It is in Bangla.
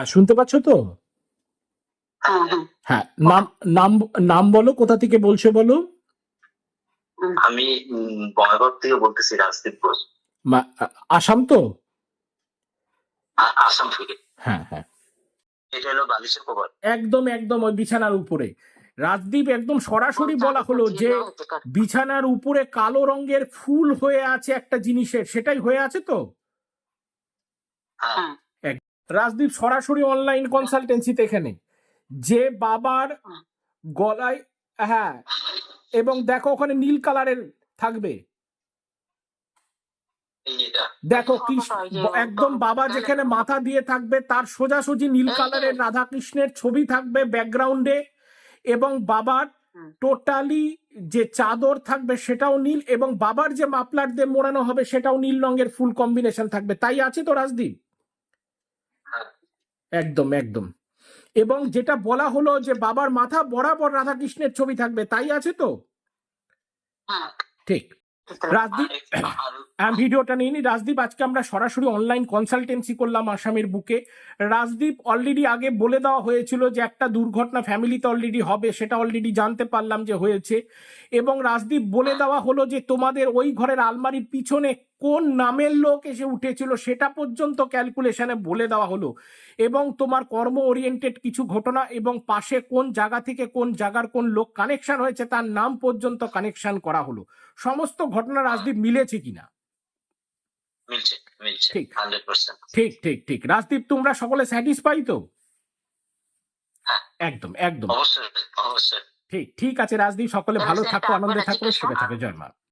আর শুনতে পাচ্ছ তো? হ্যাঁ হ্যাঁ। হ্যাঁ নাম নাম নাম বলো কোথা থেকে বলছো বলো? আমি বঙ্গাগড় থেকে বলতেছি রাজদীপ ঘোষ। আসাম তো? আসাম থেকে। হ্যাঁ হ্যাঁ। এটা হলো বালিশের কভার একদম একদম ওই বিছানার উপরে। রাজদীপ একদম সরাসরি বলা হলো যে বিছানার উপরে কালো রঙের ফুল হয়ে আছে একটা জিনিসের সেটাই হয়ে আছে তো? হ্যাঁ। হ্যাঁ। রাজদীপ সরাসরি অনলাইন কনসালটেন্সিতে এখানে। যে বাবার গলায় হ্যাঁ এবং দেখো ওখানে নীল কালারের থাকবে। দেখো একদম বাবা যেখানে মাথা দিয়ে থাকবে তার সোজাসুজি নীল কালারের রাধা কৃষ্ণের ছবি থাকবে ব্যাকগ্রাউন্ডে এবং বাবার টোটালি যে চাদর থাকবে সেটাও নীল এবং বাবার যে মাপলার দিয়ে মোড়ানো হবে সেটাও নীল রঙের ফুল কম্বিনেশন থাকবে। তাই আছে তো রাজদীপ। একদম একদম। এবং যেটা বলা হলো যে বাবার মাথা বরাবর রাধাকৃষ্ণের ছবি থাকবে তাই আছে তো? হ্যাঁ। ঠিক। রাজদীপ আমি ভিডিওটা নিয়ে নি। রাজদীপ আজকে আমরা সরাসরি অনলাইন কনসালটেন্সি করলাম আসামের বুকে। রাজদীপ অলরেডি আগে বলে দেওয়া হয়েছিল যে একটা দুর্ঘটনা ফ্যামিলিতে অলরেডি হবে সেটা অলরেডি জানতে পারলাম যে হয়েছে। এবং রাজদীপ বলে দেওয়া হলো যে তোমাদের ওই ঘরের আলমারির পিছনে কোন নামের লোক এসে উঠেছিল সেটা পর্যন্ত ক্যালকুলেশনে বলে দেওয়া হলো। এবং তোমার কর্ম ওরিয়েন্টেড কিছু ঘটনা এবং পাশে কোন জায়গা থেকে কোন জায়গার কোন লোক কানেকশন হয়েছে তার নাম পর্যন্ত কানেকশন করা হলো। সমস্ত ঘটনা রাজদীপ মিলেছে কিনা? ঠিক। ঠিক ঠিক ঠিক। রাজদীপ তোমরা সকলে স্যাটিসফাই তো? হ্যাঁ। একদম একদম। ঠিক ঠিক আছে রাজদীপ সকলে ভালো থাকো আনন্দে থাকো সুখে থাকো জয় মা।